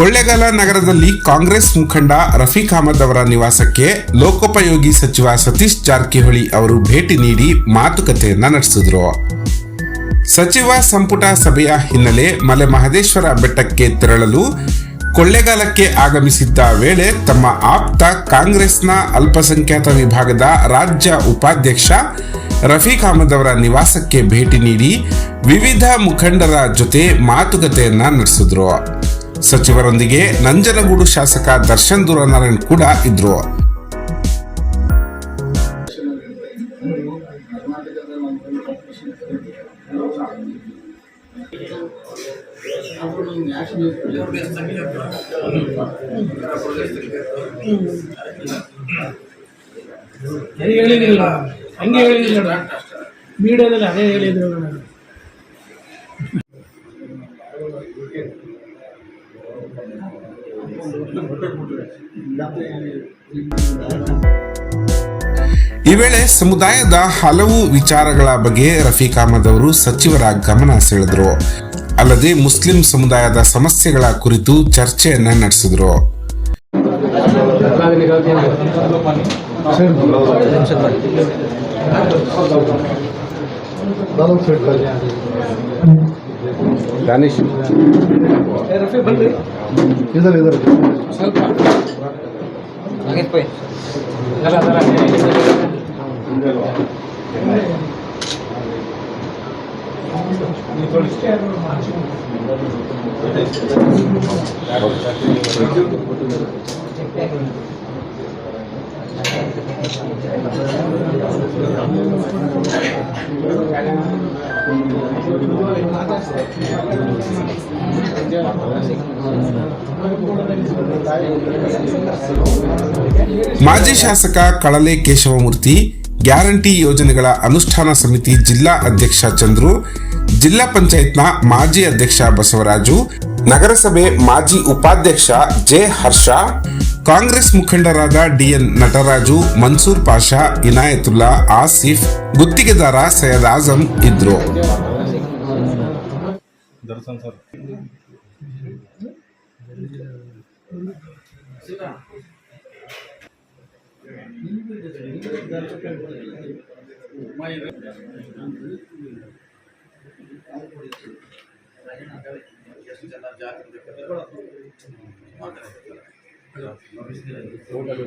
ಕೊಳ್ಳೇಗಾಲ ನಗರದಲ್ಲಿ ಕಾಂಗ್ರೆಸ್ ಮುಖಂಡ ರಫೀಕ್ ಅಹಮದ್ ಅವರ ನಿವಾಸಕ್ಕೆ ಲೋಕೋಪಯೋಗಿ ಸಚಿವ ಸತೀಶ್ ಜಾರಕಿಹೊಳಿ ಅವರು ಭೇಟಿ ನೀಡಿ ಮಾತುಕತೆಯನ್ನ ನಡೆಸಿದ್ರು. ಸಚಿವ ಸಂಪುಟ ಸಭೆಯ ಹಿನ್ನೆಲೆ ಮಲೆ ಮಹದೇಶ್ವರ ಬೆಟ್ಟಕ್ಕೆ ತೆರಳಲು ಕೊಳ್ಳೇಗಾಲಕ್ಕೆ ಆಗಮಿಸಿದ್ದ ವೇಳೆ ತಮ್ಮ ಆಪ್ತ ಕಾಂಗ್ರೆಸ್ನ ಅಲ್ಪಸಂಖ್ಯಾತ ವಿಭಾಗದ ರಾಜ್ಯ ಉಪಾಧ್ಯಕ್ಷ ರಫೀಕ್ ಅಹಮದ್ ಅವರ ನಿವಾಸಕ್ಕೆ ಭೇಟಿ ನೀಡಿ ವಿವಿಧ ಮುಖಂಡರ ಜೊತೆ ಮಾತುಕತೆಯನ್ನ ನಡೆಸಿದ್ರು. ಸಚಿವರೊಂದಿಗೆ ನಂಜನಗೂಡು ಶಾಸಕ ದರ್ಶನ್ ದುರನಾರಾಯಣ್ ಕೂಡ ಇದ್ರು ಹೇಳಿದಿಲ್ಲ ಹಂಗೆ ಹೇಳಿದಿಲ್ಲ ಮೀಡಿಯಾದಲ್ಲಿ ಅದೇ ಹೇಳಿದ್ರು ಈ ವೇಳೆ ಸಮುದಾಯದ ಹಲವು ವಿಚಾರಗಳ ಬಗ್ಗೆ ರಫೀಕ್ ಅಹಮದ್ ಅವರು ಸಚಿವರ ಗಮನ ಸೆಳೆದರು. ಅಲ್ಲದೆ ಮುಸ್ಲಿಂ ಸಮುದಾಯದ ಸಮಸ್ಯೆಗಳ ಕುರಿತು ಚರ್ಚೆಯನ್ನ ನಡೆಸಿದ್ರು. ಸ್ವಲ್ಪ ಆಗೈತೆ ಜರ ಜರ Thank you. ಮಾಜಿ ಶಾಸಕ ಕಳಲೆ ಕೇಶವಮೂರ್ತಿ ಗ್ಯಾರಂಟಿ ಯೋಜನೆಗಳ ಅನುಷ್ಠಾನ ಸಮಿತಿ ಜಿಲ್ಲಾ ಅಧ್ಯಕ್ಷ ಚಂದ್ರು, ಜಿಲ್ಲಾ ಪಂಚಾಯತ್ನ ಮಾಜಿ ಅಧ್ಯಕ್ಷ ಬಸವರಾಜು, ನಗರಸಭೆ ಮಾಜಿ ಉಪಾಧ್ಯಕ್ಷ ಜೆ ಹರ್ಷ ಕಾಂಗ್ರೆಸ್ ಮುಖಂಡರಾದ ಡಿಎನ್ ನಟರಾಜು ಮನ್ಸೂರ್ ಪಾಷಾ ಇನಾಯತುಲ್ಲಾ ಆಸಿಫ್ ಗುತ್ತಿಗೆದಾರ ಸೈಯದ್ ಆಜಂ ಇದ್ರು ಜನ ಜಾಗೃತಿ ఓటలు